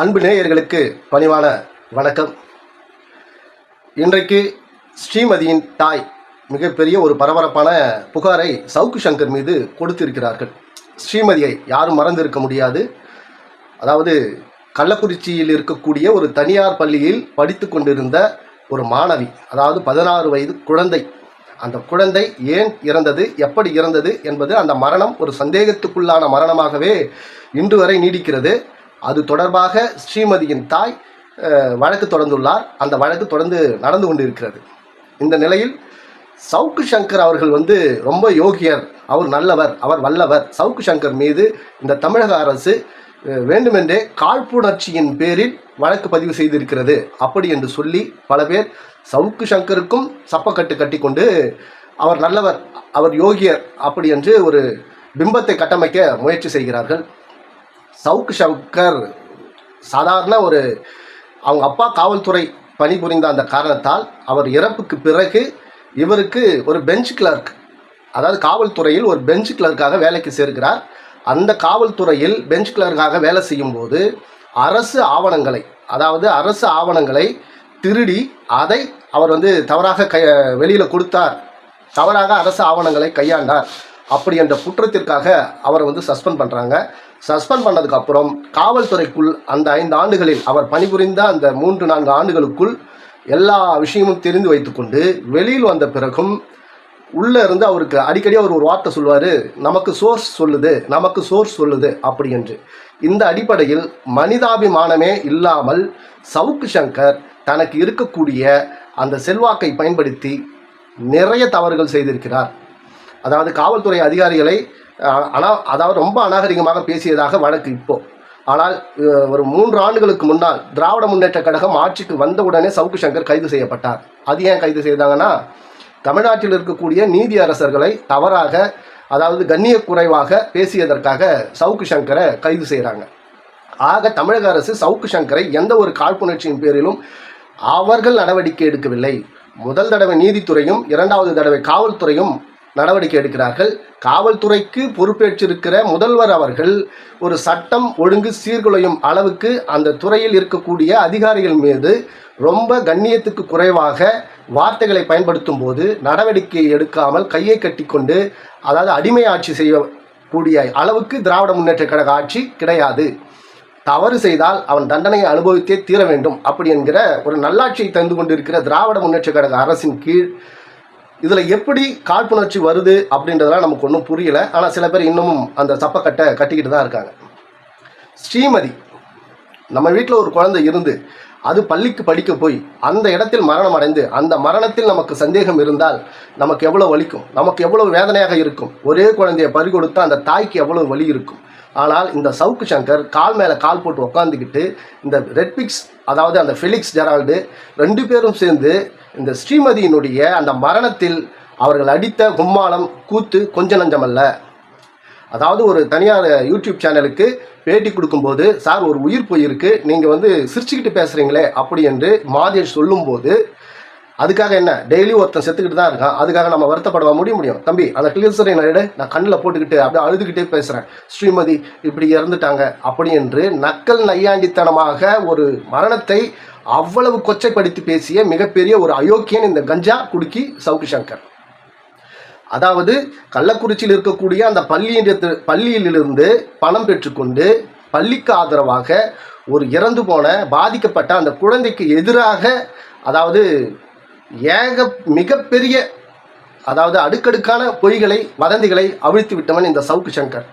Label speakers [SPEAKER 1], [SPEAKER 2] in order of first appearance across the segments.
[SPEAKER 1] அன்பு நேயர்களுக்கு பணிவான வணக்கம். இன்றைக்கு ஸ்ரீமதியின் தாய் மிகப்பெரிய ஒரு பரபரப்பான புகாரை சவுக்கு சங்கர் மீது கொடுத்திருக்கிறார்கள். ஸ்ரீமதியை யாரும் மறந்திருக்க முடியாது. அதாவது கள்ளக்குறிச்சியில் இருக்கக்கூடிய ஒரு தனியார் பள்ளியில் படித்து கொண்டிருந்த ஒரு மாணவி அதாவது பதினாறு வயது குழந்தை. அந்த குழந்தை ஏன் இறந்தது எப்படி இறந்தது என்பது அந்த மரணம் ஒரு சந்தேகத்துக்குள்ளான மரணமாகவே இன்று வரை நீடிக்கிறது. அது தொடர்பாக ஸ்ரீமதியின் தாய் வழக்கு தொடர்ந்துள்ளார். அந்த வழக்கு தொடர்ந்து நடந்து கொண்டிருக்கிறது. இந்த நிலையில் சவுக்கு சங்கர் அவர்கள் வந்து ரொம்ப யோகியர். அவர் நல்லவர் அவர் வல்லவர். சவுக்கு சங்கர் மீது இந்த தமிழக அரசு வேண்டுமென்றே காழ்ப்புணர்ச்சியின் பேரில் வழக்கு பதிவு செய்திருக்கிறது. அப்படி என்று சொல்லி பல பேர் சவுக்கு சங்கருக்கும் சப்பக்கட்டு கட்டிக்கொண்டு அவர் நல்லவர் அவர் யோகியர் அப்படி என்று ஒரு பிம்பத்தை கட்டமைக்க முயற்சி செய்கிறார்கள். சவுக்கு சங்கர் சாதாரண ஒரு அவங்க அப்பா காவல்துறை பணிபுரிந்த அந்த காரணத்தால் அவர் இறப்புக்கு பிறகு இவருக்கு ஒரு பெஞ்ச் கிளர்க் அதாவது காவல்துறையில் ஒரு பெஞ்ச் கிளர்க்காக வேலைக்கு சேர்க்கிறார். அந்த காவல்துறையில் பெஞ்ச் கிளர்க்காக வேலை செய்யும்போது அரசு ஆவணங்களை அதாவது அரசு ஆவணங்களை திருடி அதை அவர் வந்து தவறாக கை வெளியில் கொடுத்தார். தவறாக அரசு ஆவணங்களை கையாண்டார். அப்படி என்ற குற்றத்திற்காக அவரை வந்து சஸ்பெண்ட் பண்ணுறாங்க சஸ்பெண்ட் பண்ணதுக்கு அப்புறம் காவல்துறைக்குள் அந்த ஐந்து ஆண்டுகளில் அவர் பணிபுரிந்த அந்த மூன்று நான்கு ஆண்டுகளுக்குள் எல்லா விஷயமும் தெரிந்து வைத்துக்கொண்டு வெளியில் வந்த பிறகும் உள்ளே இருந்து அவருக்கு அடிக்கடி அவர் ஒரு வார்த்தை சொல்வார் நமக்கு சோர்ஸ் சொல்லுது நமக்கு சோர்ஸ் சொல்லுது அப்படி என்று. இந்த அடிப்படையில் மனிதாபிமானமே இல்லாமல் சவுக்கு சங்கர் தனக்கு இருக்கக்கூடிய அந்த செல்வாக்கை பயன்படுத்தி நிறைய தவறுகள் செய்திருக்கிறார். அதாவது காவல்துறை அதிகாரிகளை அனா அதாவது ரொம்ப அநாகரிகமாக பேசியதாக வழக்கு இப்போ. ஆனால் ஒரு மூன்று ஆண்டுகளுக்கு முன்னால் திராவிட முன்னேற்ற கழகம் ஆட்சிக்கு வந்தவுடனே சவுக்கு சங்கர் கைது செய்யப்பட்டார். அது ஏன் கைது செய்தாங்கன்னா தமிழ்நாட்டில் இருக்கக்கூடிய நீதி அரசர்களை தவறாக அதாவது கண்ணிய குறைவாக பேசியதற்காக சவுக்கு சங்கரை கைது செய்கிறாங்க ஆக தமிழக அரசு சவுக்கு சங்கரை எந்த ஒரு காழ்ப்புணர்ச்சியின் பேரிலும் அவர்கள் நடவடிக்கை எடுக்கவில்லை. முதல் தடவை நீதித்துறையும் இரண்டாவது தடவை காவல்துறையும் நடவடிக்கை எடுக்கிறார்கள். காவல்துறைக்கு பொறுப்பேற்றிருக்கிற முதல்வர் அவர்கள் ஒரு சட்டம் ஒழுங்கு சீர்குலையும் அளவுக்கு அந்த துறையில் இருக்கக்கூடிய அதிகாரிகள் மீது ரொம்ப கண்ணியத்துக்கு குறைவாக வார்த்தைகளை பயன்படுத்தும் போது நடவடிக்கை எடுக்காமல் கையை கட்டிக்கொண்டு அதாவது அடிமை ஆட்சி செய்யக்கூடிய அளவுக்கு திராவிட முன்னேற்ற கழக ஆட்சி கிடையாது. தவறு செய்தால் அவன் தண்டனையை அனுபவித்தே தீர வேண்டும். அப்படி என்கிற ஒரு நல்லாட்சியை தந்து கொண்டிருக்கிற திராவிட முன்னேற்ற கழக அரசின் கீழ் இதில் எப்படி காழ்ப்புணர்ச்சி வருது அப்படின்றதெல்லாம் நமக்கு ஒன்றும் புரியல. ஆனால் சில பேர் இன்னமும் அந்த சப்பக்கட்டை கட்டிக்கிட்டு தான் இருக்காங்க. ஸ்ரீமதி நம்ம வீட்டில் ஒரு குழந்தை இருந்து அது பள்ளிக்கு படிக்க போய் அந்த இடத்தில் மரணம் அடைந்து அந்த மரணத்தில் நமக்கு சந்தேகம் இருந்தால் நமக்கு எவ்வளோ வலிக்கும்? நமக்கு எவ்வளோ வேதனையாக இருக்கும்? ஒரே குழந்தையை பறி கொடுத்தா அந்த தாய்க்கு எவ்வளோ வலி இருக்கும்? ஆனால் இந்த சவுக்கு சங்கர் கால் மேலே கால் போட்டு உட்காந்துக்கிட்டு இந்த ரெட்பிக்ஸ் அதாவது அந்த ஃபெலிக்ஸ் ஜெரால்டு ரெண்டு பேரும் சேர்ந்து இந்த ஸ்ரீமதியினுடைய அந்த மரணத்தில் அவர்கள் அடித்த கும்மாளம் கூத்து கொஞ்ச நஞ்சமல்ல. அதாவது ஒரு தனியார் யூடியூப் சேனலுக்கு பேட்டி கொடுக்கும்போது சார் ஒரு உயிர் போயிருக்கு நீங்கள் வந்து சிரிச்சுக்கிட்டு பேசுகிறீங்களே அப்படி என்று மாதேஷ் சொல்லும்போது அதுக்காக என்ன? டெய்லி ஒருத்தன் செத்துக்கிட்டு தான் இருக்கான். அதுக்காக நம்ம வருத்தப்படவா? முடிய முடியும். தம்பி அந்த கிளிசரை நான் நான் கண்ணில் போட்டுக்கிட்டு அப்படியே அழுதுகிட்டே பேசுகிறேன் ஸ்ரீமதி இப்படி இறந்துட்டாங்க அப்படி என்று நக்கல் நையாண்டித்தனமாக ஒரு மரணத்தை அவ்வளவு கொச்சைப்படுத்தி பேசிய மிகப்பெரிய ஒரு அயோக்கியன் இந்த கஞ்சா குடுக்கி சவுக்கு சங்கர். அதாவது கள்ளக்குறிச்சியில் இருக்கக்கூடிய அந்த பள்ளியிடத்து பள்ளியிலிருந்து பணம் பெற்றுக்கொண்டு பள்ளிக்கு ஆதரவாக ஒரு இறந்து போன பாதிக்கப்பட்ட அந்த குழந்தைக்கு எதிராக அதாவது ஏக மிகப்பெரிய அதாவது அடுக்கடுக்கான பொய்களை வதந்திகளை அவிழ்த்து விட்டவன் இந்த சவுக்கு சங்கர்.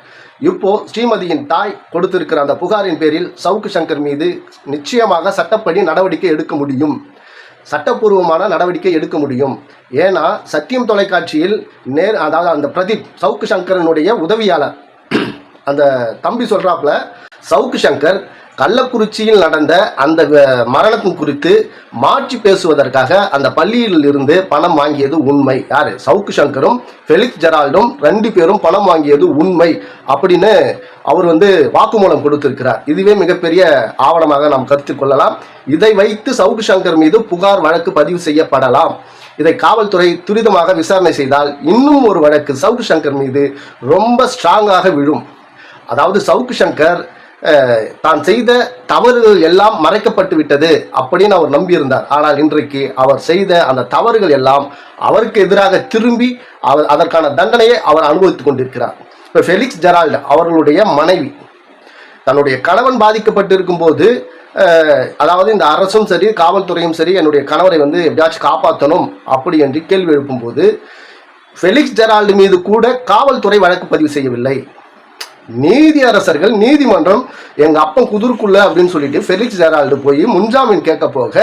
[SPEAKER 1] இப்போ ஸ்ரீமதியின் தாய் கொடுத்திருக்கிற அந்த புகாரின் பேரில் சவுக்கு சங்கர் மீது நிச்சயமாக சட்டப்படி நடவடிக்கை எடுக்க முடியும். சட்டப்பூர்வமான நடவடிக்கை எடுக்க முடியும். ஏன்னா சத்தியம் தொலைக்காட்சியில் நேர் அதாவது அந்த பிரதீப் சவுக்கு சங்கரனுடைய உதவியாளர் அந்த தம்பி சொல்றாப்புல சவுக்கு சங்கர் கள்ளக்குறிச்சியில் நடந்த அந்த மரணத்தின் குறித்து மாற்றி பேசுவதற்காக அந்த பள்ளியில் இருந்து பணம் வாங்கியது உண்மை. யாரு? சவுக்கு சங்கரும் ஃபெலிக்ஸ் ஜெரால்டும் ரெண்டு பேரும் பணம் வாங்கியது உண்மை அப்படின்னு அவர் வந்து வாக்குமூலம் கொடுத்திருக்கிறார். இதுவே மிகப்பெரிய ஆவணமாக நாம் கருத்தில் கொள்ளலாம். இதை வைத்து சவுக்கு சங்கர் மீது புகார் வழக்கு பதிவு செய்யப்படலாம். இதை காவல்துறை துரிதமாக விசாரணை செய்தால் இன்னும் ஒரு வழக்கு சவுக்கு சங்கர் மீது ரொம்ப ஸ்ட்ராங்காக விழும். அதாவது சவுக்கு சங்கர் தான் செய்த தவறுகள் எல்லாம் மறைக்கப்பட்டு விட்டது அப்படின்னு அவர் நம்பியிருந்தார். ஆனால் இன்றைக்கு அவர் செய்த அந்த தவறுகள் எல்லாம் அவருக்கு எதிராக திரும்பி அவர் அதற்கான தண்டனையை அவர் அனுபவித்துக் கொண்டிருக்கிறார். இப்போ ஃபெலிக்ஸ் ஜெரால்டு அவர்களுடைய மனைவி தன்னுடைய கணவன் பாதிக்கப்பட்டிருக்கும் போது அதாவது இந்த அரசும் சரி காவல்துறையும் சரி என்னுடைய கணவரை வந்து எப்படியாச்சும் காப்பாற்றணும் அப்படி என்று கேள்வி எழுப்பும்போது ஃபெலிக்ஸ் ஜெரால்டு மீது கூட காவல்துறை வழக்கு பதிவு செய்யவில்லை. நீதியரசர்கள் நீதிமன்றம் எங்க அப்பன் குதிர்க்குள்ள அப்படின்னு சொல்லிட்டு ஃபெலிக்ஸ் ஜெரால்டு போய் முன்ஜாமீன் கேட்க போக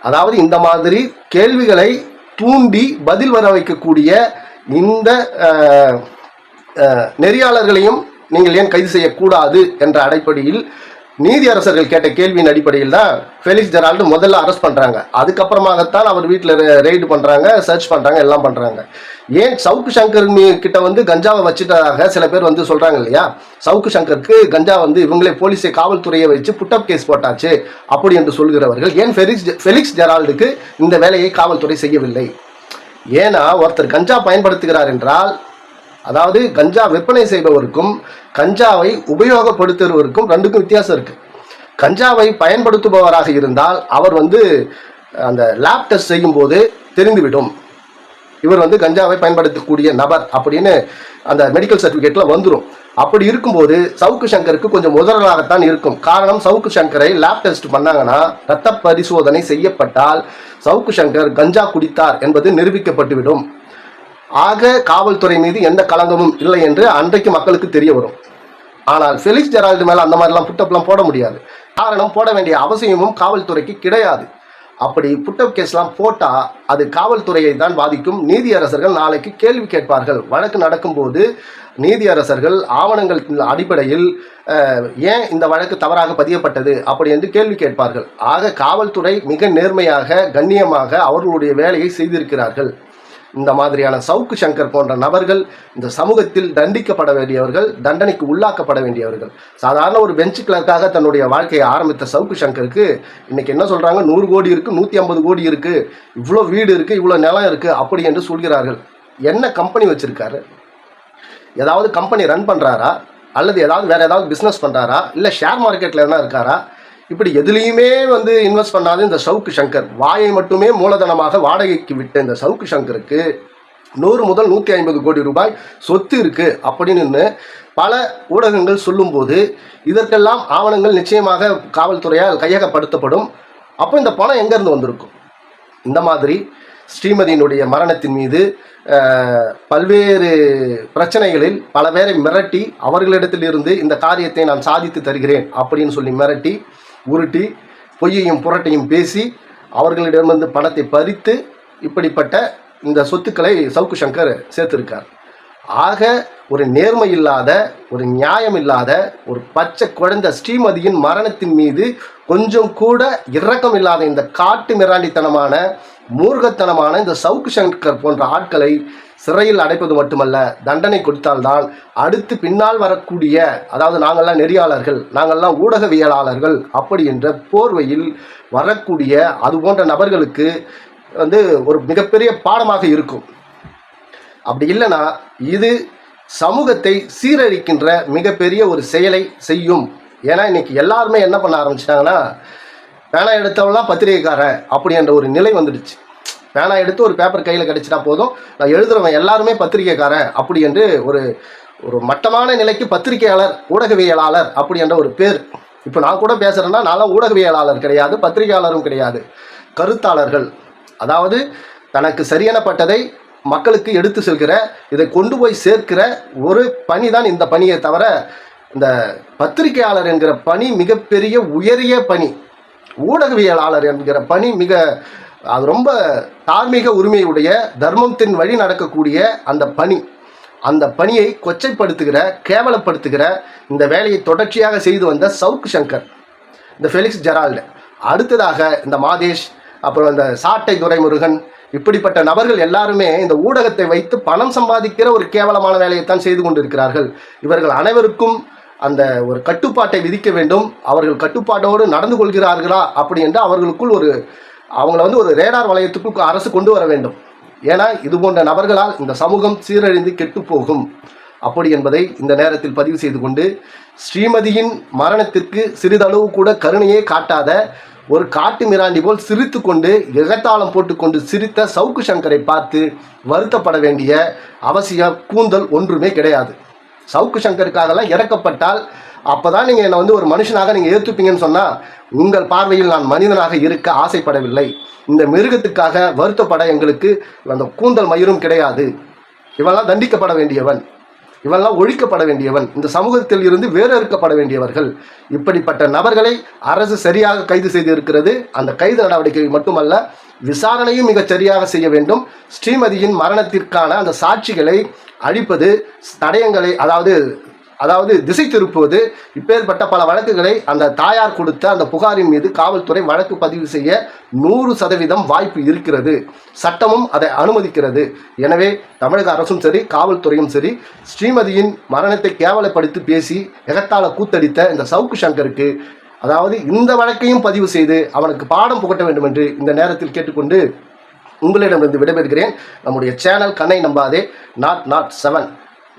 [SPEAKER 1] அதாவது இந்த மாதிரி கேள்விகளை தூண்டி பதில் வர வைக்கக்கூடிய இந்த நெறியாளர்களையும் நீங்கள் ஏன் கைது செய்யக்கூடாது என்ற அடிப்படையில் நீதியரசர்கள் கேட்ட கேள்வியின் அடிப்படையில் தான் ஃபெலிக்ஸ் ஜெரால்டு முதல்ல அரெஸ்ட் பண்ணுறாங்க அதுக்கப்புறமாகத்தான் அவர் வீட்டில் ரெய்டு பண்ணுறாங்க சர்ச் பண்ணுறாங்க எல்லாம் பண்ணுறாங்க ஏன் சவுக்கு சங்கர் கிட்ட வந்து கஞ்சாவை வச்சுட்டதாக சில பேர் வந்து சொல்கிறாங்க இல்லையா? சவுக்கு சங்கருக்கு கஞ்சா வந்து இவங்களே போலீஸை காவல்துறையை வச்சு புட்டப் கேஸ் போட்டாச்சு அப்படி என்று சொல்கிறவர்கள் ஏன் ஃபெலிக்ஸ் ஃபெலிக்ஸ் ஜெரால்டுக்கு இந்த வேலையை காவல்துறை செய்யவில்லை? ஏன்னா ஒருத்தர் கஞ்சா பயன்படுத்துகிறார் என்றால் அதாவது கஞ்சா விற்பனை செய்பவருக்கும் கஞ்சாவை உபயோகப்படுத்துபவருக்கும் ரெண்டுக்கும் வித்தியாசம் இருக்கு. கஞ்சாவை பயன்படுத்துபவராக இருந்தால் அவர் வந்து அந்த லேப் டெஸ்ட் செய்யும்போது தெரிந்துவிடும். இவர் வந்து கஞ்சாவை பயன்படுத்தக்கூடிய நபர் அப்படின்னு அந்த மெடிக்கல் சர்டிஃபிகேட்டில் வந்துடும் அப்படி இருக்கும்போது சவுக்கு சங்கருக்கு கொஞ்சம் முதலாகத்தான் இருக்கும். காரணம் சவுக்கு சங்கரை லேப் டெஸ்ட் பண்ணாங்கன்னா ரத்த பரிசோதனை செய்யப்பட்டால் சவுக்கு சங்கர் கஞ்சா குடித்தார் என்பது நிரூபிக்கப்பட்டுவிடும். ஆக காவல்துறை மீது எந்த களங்கமும் இல்லை என்று அன்றைக்கு மக்களுக்கு தெரிய வரும். ஆனால் ஃபெலிக்ஸ் ஜெரால்டு மேலே அந்த மாதிரிலாம் புட்டப்லாம் போட முடியாது. காரணம் போட வேண்டிய அவசியமும் காவல்துறைக்கு கிடையாது. அப்படி புட்டப் கேஸ்லாம் போட்டால் அது காவல்துறையை தான் பாதிக்கும். நீதியரசர்கள் நாளைக்கு கேள்வி கேட்பார்கள். வழக்கு நடக்கும்போது நீதியரசர்கள் ஆவணங்கள் அடிப்படையில் ஏன் இந்த வழக்கு தவறாக பதியப்பட்டது அப்படி என்று கேள்வி கேட்பார்கள். ஆக காவல்துறை மிக நேர்மையாக கண்ணியமாக அவர்களுடைய வேலையை செய்திருக்கிறார்கள். இந்த மாதிரியான சவுக்கு சங்கர் போன்ற நபர்கள் இந்த சமூகத்தில் தண்டிக்கப்பட வேண்டியவர்கள் தண்டனைக்கு உள்ளாக்கப்பட வேண்டியவர்கள். சாதாரண ஒரு பெஞ்ச் கிளர்க்காக தன்னுடைய வாழ்க்கையை ஆரம்பித்த சவுக்கு சங்கருக்கு இன்னைக்கு என்ன சொல்றாங்க? நூறு கோடி இருக்கு நூத்தி ஐம்பது கோடி இருக்கு இவ்வளோ வீடு இருக்கு இவ்வளோ நிலம் இருக்கு அப்படி என்று சொல்கிறார்கள். என்ன கம்பெனி வச்சிருக்காரு? ஏதாவது கம்பெனி ரன் பண்றாரா? அல்லது ஏதாவது வேற ஏதாவது பிஸ்னஸ் பண்றாரா? இல்லை ஷேர் மார்க்கெட்ல எதனா இருக்காரா? இப்படி எதுலேயுமே வந்து இன்வெஸ்ட் பண்ணாத இந்த சவுக்கு சங்கர். வாயை மட்டுமே மூலதனமாக வாடகைக்கு விட்ட இந்த சவுக்கு சங்கருக்கு நூறு முதல் நூற்றி ஐம்பது கோடி ரூபாய் சொத்து இருக்குது அப்படின்னு பல ஊடகங்கள் சொல்லும்போது இதற்கெல்லாம் ஆவணங்கள் நிச்சயமாக காவல்துறையால் கையகப்படுத்தப்படும். அப்போ இந்த பணம் எங்கேருந்து வந்திருக்கும்? இந்த மாதிரி ஸ்ரீமதியினுடைய மரணத்தின் மீது பல்வேறு பிரச்சனைகளில் பல பேரை மிரட்டி அவர்களிடத்தில் இருந்து இந்த காரியத்தை நான் சாதித்து தருகிறேன் அப்படின்னு சொல்லி மிரட்டி உருட்டி பொய்யையும் புரட்டையும் பேசி அவர்களிடமிருந்து பணத்தை பறித்து இப்படிப்பட்ட இந்த சொத்துக்களை சவுக்கு சங்கர் சேர்த்திருக்கார். ஆக ஒரு நேர்மை இல்லாத ஒரு நியாயம் இல்லாத ஒரு பச்சை குழந்தை ஸ்ரீமதியின் மரணத்தின் மீது கொஞ்சம் கூட இரக்கம் இல்லாத இந்த காட்டு மிராண்டித்தனமான மூர்கத்தனமான இந்த சவுக்கு சங்கர் போன்ற ஆட்களை சிறையில் அடைப்பது மட்டுமல்ல தண்டனை கொடுத்தால்தான் அடுத்து பின்னால் வரக்கூடிய அதாவது நாங்கள்லாம் நெறியாளர்கள் நாங்கள்லாம் ஊடகவியலாளர்கள் அப்படி என்ற போர்வையில் வரக்கூடிய அது போன்ற நபர்களுக்கு வந்து ஒரு மிகப்பெரிய பாடமாக இருக்கும். அப்படி இல்லைன்னா இது சமூகத்தை சீரழிக்கின்ற மிகப்பெரிய ஒரு செயலை செய்யும். ஏன்னா இன்னைக்கு எல்லாருமே என்ன பண்ண ஆரம்பிச்சிட்டாங்கன்னா வேலை எடுத்தவெல்லாம் பத்திரிகைக்காரன் அப்படி என்ற ஒரு நிலை வந்துடுச்சு. பேனா எடுத்து ஒரு பேப்பர் கையில் கிடச்சிட்டா போதும். நான் எழுதுறவன் எல்லாருமே பத்திரிகைக்காரன் அப்படி என்று ஒரு ஒரு மட்டமான நிலைக்கு பத்திரிகையாளர் ஊடகவியலாளர் அப்படி என்ற ஒரு பேர். இப்போ நான் கூட பேசுகிறேன்னா நான்லாம் ஊடகவியலாளர் கிடையாது பத்திரிகையாளரும் கிடையாது. கருத்தாளர்கள் அதாவது தனக்கு சரியானப்பட்டதை மக்களுக்கு எடுத்து செல்கிற இதை கொண்டு போய் சேர்க்கிற ஒரு பணி தான் இந்த பணியை தவிர இந்த பத்திரிகையாளர் என்கிற பணி மிகப்பெரிய உயரிய பணி. ஊடகவியலாளர் என்கிற பணி மிக அது ரொம்ப தார்மீக உரிமையுடைய தர்மத்தின் வழி நடக்கக்கூடிய அந்த பணி. அந்த பணியை கொச்சைப்படுத்துகிற கேவலப்படுத்துகிற இந்த வேலையை தொடர்ச்சியாக செய்து வந்த சவுக் சங்கர் இந்த ஃபெலிக்ஸ் ஜெரால்டு. அடுத்ததாக இந்த மாதேஷ் அப்புறம் இந்த சாட்டை துரைமுருகன் இப்படிப்பட்ட நபர்கள் எல்லாருமே இந்த ஊடகத்தை வைத்து பணம் சம்பாதிக்கிற ஒரு கேவலமான வேலையைத்தான் செய்து கொண்டிருக்கிறார்கள். இவர்கள் அனைவருக்கும் அந்த ஒரு கட்டுப்பாட்டை விதிக்க வேண்டும். அவர்கள் கட்டுப்பாட்டோடு நடந்து கொள்கிறார்களா அப்படி என்று அவர்களுக்குள் ஒரு அவங்கள வந்து ஒரு ரேடார் வளையத்துக்கு அரசு கொண்டு வர வேண்டும். ஏன்னா இது போன்ற நபர்களால் இந்த சமூகம் சீரழிந்து கெட்டு போகும். அப்படி என்பதை இந்த நேரத்தில் பதிவு செய்து கொண்டு ஸ்ரீமதியின் மரணத்திற்கு சிறிதளவு கூட கருணையே காட்டாத ஒரு காட்டு மிராண்டி போல் சிரித்து கொண்டு எகத்தாளம் போட்டுக்கொண்டு சிரித்த சவுக்கு சங்கரை பார்த்து வருத்தப்பட வேண்டிய அவசியம் கூந்தல் ஒன்றுமே கிடையாது. சவுக்கு சங்கருக்காகலாம் இறக்கப்பட்டால் அப்போதான் நீங்கள் என்னை வந்து ஒரு மனுஷனாக நீங்கள் ஏற்றுப்பீங்கன்னு சொன்னால் உங்கள் பார்வையில் நான் மனிதனாக இருக்க ஆசைப்படவில்லை. இந்த மிருகத்துக்காக வருத்தப்பட எங்களுக்கு அந்த கூந்தல் மயிரும் கிடையாது. இவெல்லாம் தண்டிக்கப்பட வேண்டியவன். இவெல்லாம் ஒழிக்கப்பட வேண்டியவன். இந்த சமூகத்தில் இருந்து வேறறுக்கப்பட வேண்டியவர்கள். இப்படிப்பட்ட நபர்களை அரசு சரியாக கைது செய்து இருக்கிறது அந்த கைது நடவடிக்கை மட்டுமல்ல விசாரணையும் மிகச் சரியாக செய்ய வேண்டும். ஸ்ரீமதியின் மரணத்திற்கான அந்த சாட்சிகளை அழிப்பது தடயங்களை அதாவது அதாவது திசை திருப்புவது இப்பேற்பட்ட பல வழக்குகளை அந்த தாயார் கொடுத்த அந்த புகாரின் மீது காவல்துறை வழக்கு பதிவு செய்ய நூறு சதவீதம் வாய்ப்பு இருக்கிறது. சட்டமும் அதை அனுமதிக்கிறது. எனவே தமிழக அரசும் சரி காவல்துறையும் சரி ஸ்ரீமதியின் மரணத்தை கேவலப்படுத்தி பேசி எகத்தால கூத்தடித்த இந்த சவுக்கு சங்கருக்கு அதாவது இந்த வழக்கையும் பதிவு செய்து அவனுக்கு பாடம் புகட்ட வேண்டும் என்று இந்த நேரத்தில் கேட்டுக்கொண்டு உங்களிடமிருந்து விடைபெறுகிறேன். நம்முடைய சேனல் கண்ணை நம்பாதே நாட் நாட் செவன்.